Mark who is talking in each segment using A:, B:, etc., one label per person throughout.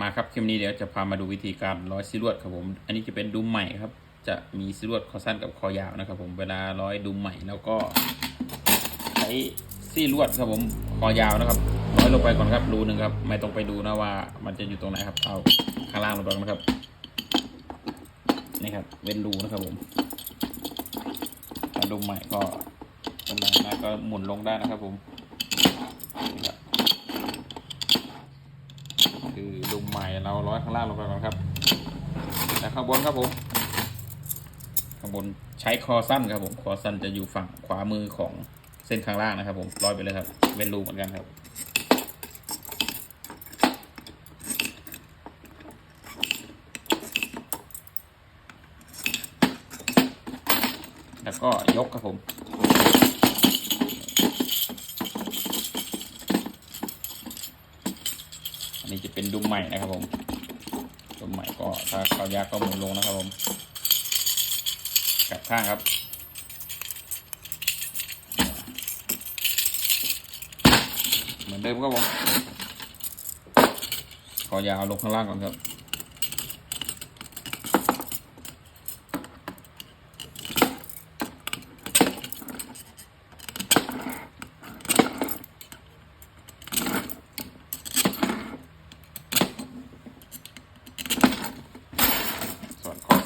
A: มาครับคลิปนี้เดี๋ยวจะพามาดูวิธีการร้อยซีลวดครับผม อันนี้จะเป็นดุมใหม่ครับ จะมีซีลวดคอสั้นกับคอยาวนะครับ ผมเวลาร้อยดุมใหม่แล้วก็ใช้ซีลวดครับผมคอยาวนะครับร้อยลงไปก่อนครับรูหนึ่งครับ ไม่ต้องไปดูนะว่า มันจะอยู่ตรงไหนครับ เอาข้างล่างลงไปนะครับนี่ครับเว้นรูนะครับผมถ้าดุมใหม่ก็เป็นไรนะก็หมุนลงได้นะครับผมคือด ใหม่เราร้อยข้างล่างลงไปก่อนครับแล้วข้างบนครับผมข้างบนใช้คอสั้นครับผมคอสั้นจะอยู่ฝั่งขวามือของเส้นข้างล่างนะครับผมร้อยไปเลยครับเป็นรูเหมือนกันครับแล้วก็ยกครับผม นี้จะเป็นดุมใหม่นะครับผม ดุมใหม่ก็ถ้าเขายากก็หมุนลงนะครับผมกลับข้างครับเหมือนเดิมครับผมขอยาวลงข้างล่างก่อนครับ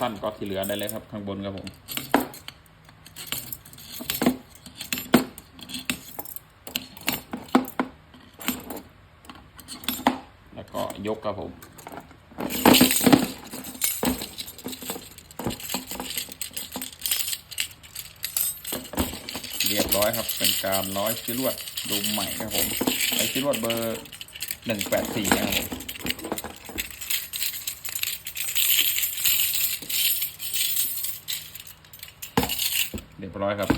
A: สั้นก็ที่เหลือได้เลยครับ ข้างบนครับผมแล้วก็ยกครับผมเรียบร้อยครับ เป็นการร้อยชิ้ลวดดูใหม่ครับผมไอชิ้ลวดเบอร์หนึ่งแปดสี่นะครับผม เรียบร้อยครับ